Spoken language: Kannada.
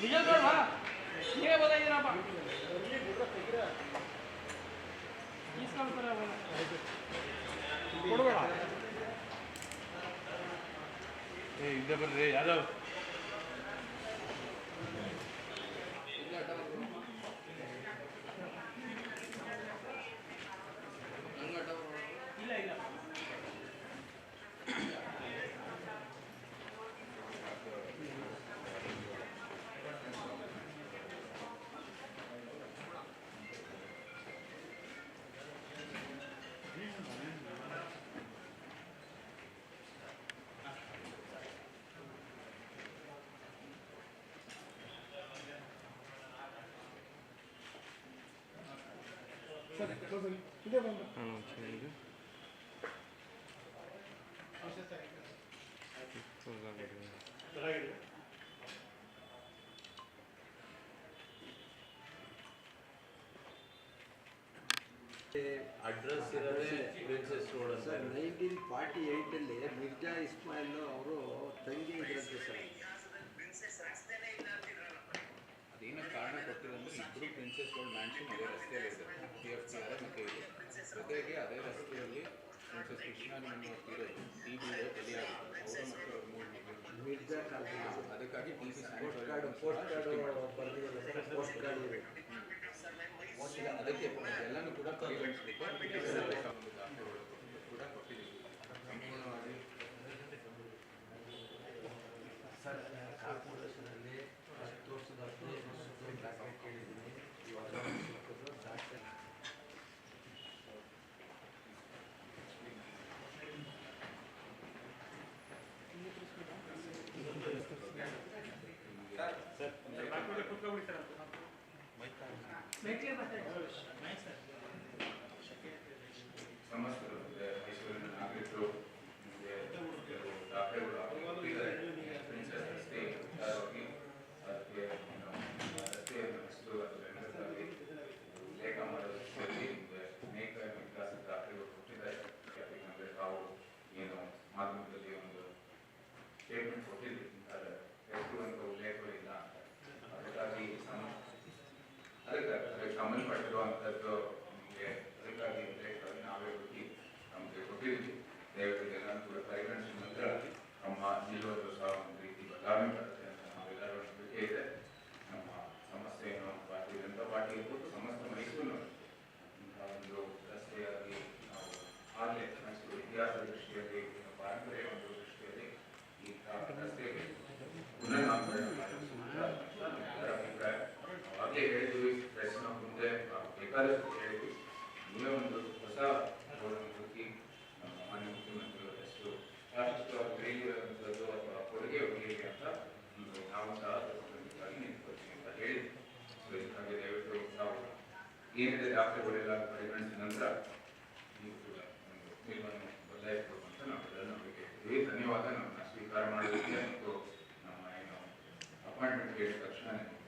ಏ ಇದ್ದ ಬರ್ರಿ ಯಾದವ್ ఒక కరసండి ఇదే బ్రదర్ హం చేద్దాం ఆసేసారి కరసండి కరసండి ఏ అడ్రస్ ఇరవే ప్రిన్సెస్ రోడ్ అలా 1948 ఇల్ల మిర్జా ఇస్మైల్ లో అవరు తంగే ఇరవే సరే ప్రిన్సెస్ রাস্তనే ఇలాంది రాల అదేన కారణం కోట్లు అంటే ఇక్కడే ప్రిన్సెస్ రోడ్ మంచే దే రస్తేలే ಜೊತೆಗೆ ಅದೇ ರಸ್ತೆಯಲ್ಲಿ ಮುಂಚೆ ಕೃಷ್ಣನಿಗೆ ಟಿ ವಿ ಬಲಿಯಾಗಿದ್ದಾರೆ ಅವರು ಮತ್ತು ಅವ್ರ ಮೂರು ಮಕ್ಕಳು ಅದಕ್ಕಾಗಿ T V postcard postcard postcard ಇದೆ ಅದಕ್ಕೆ ಎಲ್ಲನೂ ಕೂಡ ಪರಿಗಣಿಸಲಿಕ್ಕೆ ಕೂಡ ಕೊಟ್ಟಿದ್ದೀವಿ ಸಂಪೂರ್ಣವಾಗಿ ಸರ್ ಕಾರ್ಪೊರೇಷನಲ್ಲಿ ಹತ್ತು ವರ್ಷದ ಹತ್ತು ವರ್ಷ ಬ್ಲಾಕ್ ಕೇಳಿದ್ದೀನಿ ನಮಸ್ಕಾರ ಹೇಳಿದ್ವಿ ಮುಂದೆ ಬೇಕಾದಷ್ಟು ಹೇಳಿದ್ವಿ ನೀವೇ ಒಂದು ಹೊಸ ಹುಡುಕಿ ಮಾನ್ಯ ಮುಖ್ಯಮಂತ್ರಿಗಳ ಹೆಸರು ಬೆಳೆಯುವಂಥದ್ದು ಕೊಡುಗೆ ಹೋಗಲಿಕ್ಕೆ ಅಂತ ನಾವು ಸಹ ಹೇಳಿದ್ವಿ ಏನಿದೆ ದಾಖಲೆಗಳೆಲ್ಲ ಪರಿಗಣಿಸಿದ ನಂತರ ಅಂತ ಧನ್ಯವಾದ ನಮ್ಮನ್ನು ಸ್ವೀಕಾರ ಮಾಡೋದಕ್ಕೆ ನಮ್ಮ ಏನು ಅಪಾಯಿಂಟ್ಮೆಂಟ್ ಹೇಳಿದ ತಕ್ಷಣ